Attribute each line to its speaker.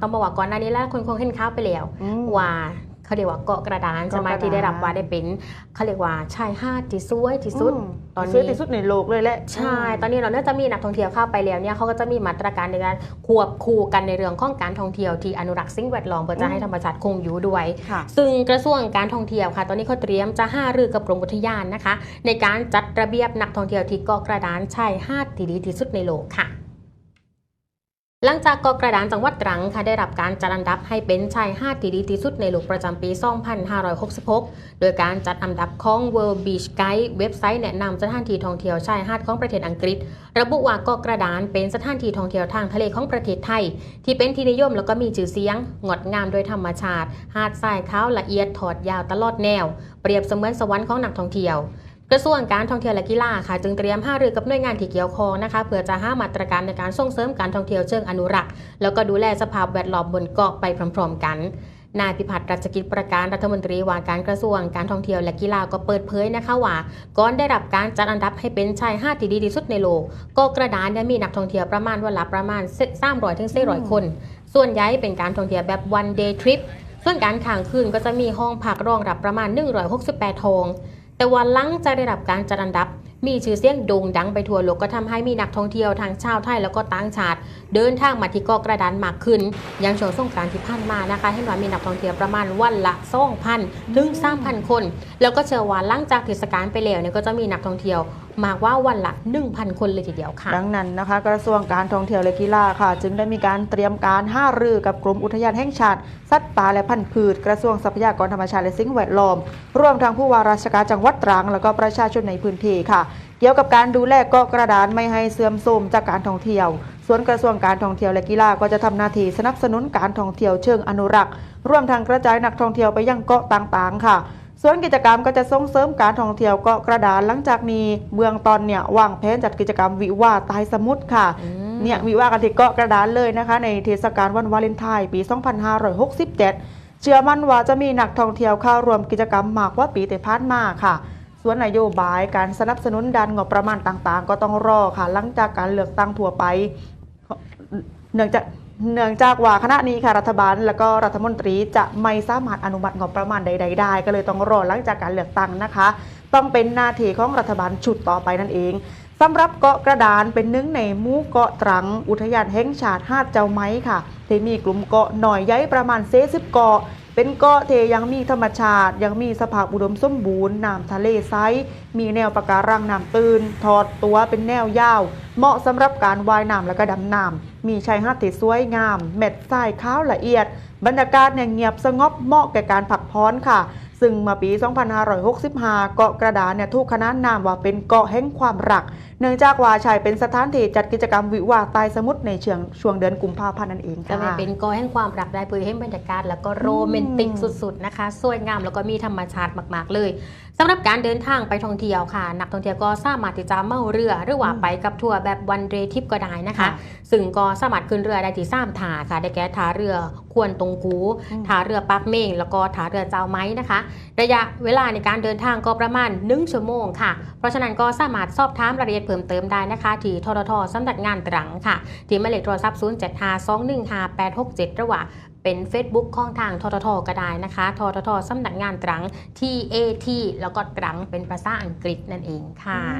Speaker 1: ต้องบอกว่าก่อนหน้านี้แล้วคนคงเห็นข่าวไปแล้ว
Speaker 2: อืม
Speaker 1: ว่าเขาเรียกว่าเกาะกระดานใช่ไหม
Speaker 2: เกาะกระดาน
Speaker 1: ที่ได้รับว่าได้เป็นเขาเรียกว่าชายหาดที่สวยที่สุด
Speaker 2: อืม
Speaker 1: ตอนนี้
Speaker 2: สวยที่สุดในโลกเลยแหละ
Speaker 1: ใช่ตอนนี้เราเนื่องจากมีนักท่องเที่ยวเข้าไปแล้วเนี่ยเขาก็จะมีมาตรการในการควบคู่กันในเรื่องของการท่องเที่ยวที่อนุรักษ์สิ่งแวดล้อมเพื่อจะให้ธรรมชาติคงอยู่ด้วย
Speaker 2: ค่ะ
Speaker 1: ซึ่งกระทรวงการท่องเที่ยวค่ะ ตอนนี้เขาเตรียมจะห้ารือกับกรมอุทยานนะคะ ในการจัดระเบียบนักท่องเที่ยวที่เกาะกระดานชายหาดที่ดีที่สุดในโลกค่ะ หลังจากเกาะกระดานจังหวัดตรังค่ะได้รับการจัดอันดับให้เป็นชายหาดที่ดีที่สุดในโลกประจำปี 2566 โดยการจัดอันดับของ World Beach Guide เว็บไซต์แนะนำสถานที่ท่องเที่ยวชายหาดของประเทศอังกฤษ ระบุว่าเกาะกระดานเป็นสถานที่ท่องเที่ยวทางทะเลของประเทศไทย ที่เป็นที่นิยมแล้วก็มีชื่อเสียง งดงามโดยธรรมชาติ หาดทรายขาวละเอียดถอดยาวตลอดแนว เปรียบเสมือนสวรรค์ของนักท่องเที่ยว กระทรวงการท่องเที่ยวและกีฬาค่ะ จึงเตรียมห้ารือกับหน่วยงานที่เกี่ยวข้องนะคะเพื่อจะห้ามาตรการในการส่งเสริมการท่องเที่ยวเชิงอนุรักษ์ แล้วก็ดูแลสภาพแวดล้อมบนเกาะไปพร้อม ๆ กันนายพิพัฒน์รัชกิจประการรัฐมนตรีว่าการกระทรวงการท่องเที่ยวและกีฬาก็เปิดเผยนะคะว่าก่อนได้รับการจัดอันดับให้เป็นชายห้าที่ดีที่สุดในโลกก็กระดานเนี่ยมีนักท่องเที่ยวประมาณวันละประมาณ300ถึง400คน ส่วนใหญ่เป็นการท่องเที่ยวแบบ one day trip ส่วนการค้างคืนก็จะมีห้องพักรองรับประมาณ 168ห้อง แต่วันหลังจากได้รับการจัดอันดับ มีชื่อเสียงโด่งดังไปทั่วโลกก็ทำให้มีนักท่องเที่ยวทางชาวไทยแล้วก็ต่างชาติ เดินทางมาที่เกาะกระดานมากขึ้น อย่างช่วงสงกรานต์ที่ผ่านมานะคะเห็นว่ามีนักท่องเที่ยวประมาณวันละ2,000ถึง3,000 คน แล้วก็เชื่อว่าหลังจากเทศกาลไปแล้วเนี่ยก็จะมีนักท่องเที่ยว มากว่าวันละ 1,000 คนเลยทีเดียวค่ะ
Speaker 2: ดังนั้นนะคะ กระทรวงการท่องเที่ยวและกีฬาค่ะ จึงได้มีการเตรียมการห้ารือกับกรมอุทยานแห่งชาติสัตว์ป่าและพันธุ์พืช กระทรวงทรัพยากรธรรมชาติและสิ่งแวดล้อมรวมทั้งผู้ว่าราชการจังหวัดตรัง แล้วก็ประชาชนในพื้นที่ค่ะ เกี่ยวกับการดูแลเกาะกระดานไม่ให้เสื่อมโทรมจากการท่องเที่ยวส่วนกระทรวงการท่องเที่ยวและกีฬาก็จะทำหน้าที่สนับสนุนการท่องเที่ยวเชิงอนุรักษ์ ร่วมทั้งกระจายนักท่องเที่ยวไปยังเกาะต่างๆ ค่ะ ส่วนกิจกรรมก็จะส่งเสริมการท่องเที่ยวเกาะกระดานหลังจากนี้เมืองตอนเนี่ยวางแผนจัดกิจกรรมวิวาห์ใตายสมุทรค่ะ
Speaker 1: อืม
Speaker 2: เนี่ยวิวาห์กันที่เกาะกระดานเลยนะคะ ในเทศกาลวันวาเลนไทน์ปี 2567 เชื่อมั่นว่าจะมีนักท่องเที่ยวเข้าร่วมกิจกรรมมากกว่าปีแต่ผ่านมาค่ะ ส่วนนโยบายการสนับสนุนดันงบประมาณต่างๆ ก็ต้องรอค่ะ หลังจากการเลือกตั้งทั่วไปเนื่องจาก เนื่องจากว่าคณะนี้ค่ะรัฐบาล และก็รัฐมนตรีจะไม่สามารถอนุมัติงบประมาณใดๆได้ ก็เลยต้องรอหลังจากการเลือกตั้งนะคะ ต้องเป็นหน้าที่ของรัฐบาลชุดต่อไปนั่นเองสำหรับเกาะกระดานเป็นหนึ่งในหมู่เกาะตรัง อุทยานแห่งชาติหาดเจ้าไม้ค่ะที่มีกลุ่มเกาะหน่อยใหญ่ประมาณเซสิบเกาะ เป็นเกาะเทยังมีธรรมชาติ ยังมีสภาพอุดมสมบูรณ์น้ำทะเลไซส์มีแนวปะการังน้ำตื้น ทอดตัวเป็นแนวยาว เหมาะสำหรับการว่ายน้ำและก็ดำน้ำมีชายหาดที่สวยงาม เม็ดทรายขาวละเอียด บรรยากาศเนี่ยเงียบสงบเหมาะแก่การพักผ่อนค่ะซึ่งเมาปี 2565 เกาะกระดานเนี่ยถูกขนานนามว่าเป็นเกาะแห่งความรัก เนื่องจากว่าชายเป็นสถานที่จัดกิจกรรมวิวาห์ใตายสมุทรในช่วงช่วงเดือนกุมภาพันธ์นั่นเอง
Speaker 1: ก็
Speaker 2: ค่ะ
Speaker 1: เลยเป็นกอแห่งความรักได้เพื่อให้บรรยากาศ แล้วก็โรแมนติกสุดๆนะคะ สวยงามแล้วก็มีธรรมชาติมาก ๆ เลยสำหรับการเดินทางไปท่องเที่ยวค่ะ นักท่องเที่ยวก็สามารถที่จะเมาเรือหรือว่า
Speaker 2: อืม
Speaker 1: ไปกับทัวร์แบบวันเดย์ทิปก็ได้นะคะ
Speaker 2: ค่ะ
Speaker 1: ซึ่งก็สามารถขึ้นเรือได้ที่สามท่าค่ะ ได้แก่ท่าเรือควรตรงกู
Speaker 2: อืม
Speaker 1: ท่าเรือปักเมงแล้วก็ท่าเรือเจ้าไม้นะคะ ระยะเวลาในการเดินทางก็ประมาณ1ชั่วโมงค่ะ เพราะฉะนั้นก็สามารถสอบถามรายละเอียดเพิ่มเติมได้นะคะ ที่ทททสำนักงานตรังค่ะ ที่หมายเลขโทรศัพท์ 0 7 5 2 1 5 8 6 7 ระหว่างเป็น Facebook ของทางทททก็ได้นะคะทททสำนักงานตรัง TAT แล้วก็ตรังเป็นภาษาอังกฤษนั่นเองค่ะ